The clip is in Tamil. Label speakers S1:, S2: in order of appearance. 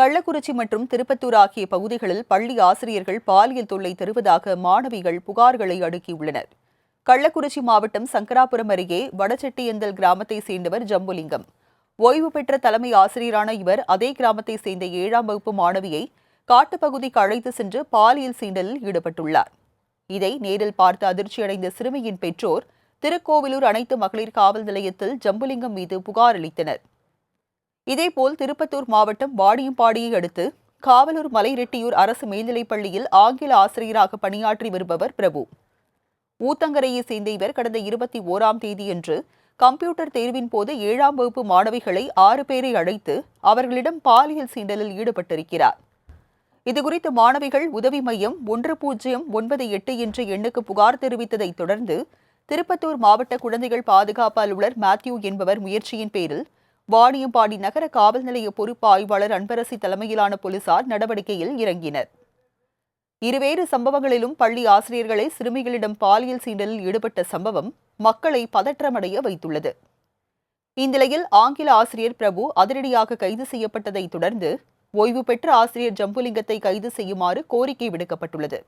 S1: கள்ளக்குறிச்சி மற்றும் திருப்பத்தூர் ஆகிய பகுதிகளில் பள்ளி ஆசிரியர்கள் பாலியல் தொல்லை தருவதாக மாணவிகள் புகார்களை அடுக்கியுள்ளனர். கள்ளக்குறிச்சி மாவட்டம் சங்கராபுரம் அருகே வடச்செட்டியந்தல் கிராமத்தை சேர்ந்தவர் ஜம்புலிங்கம். ஓய்வு பெற்ற தலைமை ஆசிரியரான இவர் அதே கிராமத்தை சேர்ந்த ஏழாம் வகுப்பு மாணவியை காட்டுப்பகுதிக்கு அழைத்து சென்று பாலியல் சீண்டலில் ஈடுபட்டுள்ளார். இதை நேரில் பார்த்து அதிர்ச்சியடைந்த சிறுமியின் பெற்றோர் திருக்கோவிலூர் அனைத்து மகளிர் காவல் நிலையத்தில் ஜம்புலிங்கம் மீது புகார் அளித்தனர். இதேபோல் திருப்பத்தூர் மாவட்டம் வாடியம்பாடியை அடுத்து காவலூர் மலைரெட்டியூர் அரசு மேல்நிலைப் பள்ளியில் ஆங்கில ஆசிரியராக பணியாற்றி வருபவர் பிரபு. ஊத்தங்கரையை சேர்ந்த இவர் கடந்த இருபத்தி ஓராம் தேதியன்று கம்ப்யூட்டர் தேர்வின் போது ஏழாம் வகுப்பு மாணவிகளை ஆறு பேரை அழைத்து அவர்களிடம் பாலியல் சீண்டலில் ஈடுபட்டிருக்கிறார். இதுகுறித்து மாணவிகள் உதவி மையம் ஒன்று பூஜ்ஜியம் ஒன்பது எட்டு என்ற எண்ணுக்கு புகார் தெரிவித்ததைத் தொடர்ந்து திருப்பத்தூர் மாவட்ட குழந்தைகள் பாதுகாப்பு அலுவலர் மேத்யூ என்பவர் முயற்சியின் பேரில் வாணியம்பாடி நகர காவல் நிலைய பொறுப்பு ஆய்வாளர் அன்பரசி தலைமையிலான போலீசார் நடவடிக்கையில் இறங்கினர். இருவேறு சம்பவங்களிலும் பள்ளி ஆசிரியர்களை சிறுமிகளிடம் பாலியல் சீண்டலில் ஈடுபட்ட சம்பவம் மக்களை பதற்றமடைய வைத்துள்ளது. இந்நிலையில் ஆங்கில ஆசிரியர் பிரபு அதிரடியாக கைது செய்யப்பட்டதை தொடர்ந்து ஓய்வு பெற்ற ஆசிரியர் ஜம்புலிங்கத்தை கைது செய்யுமாறு கோரிக்கை விடுக்கப்பட்டுள்ளது.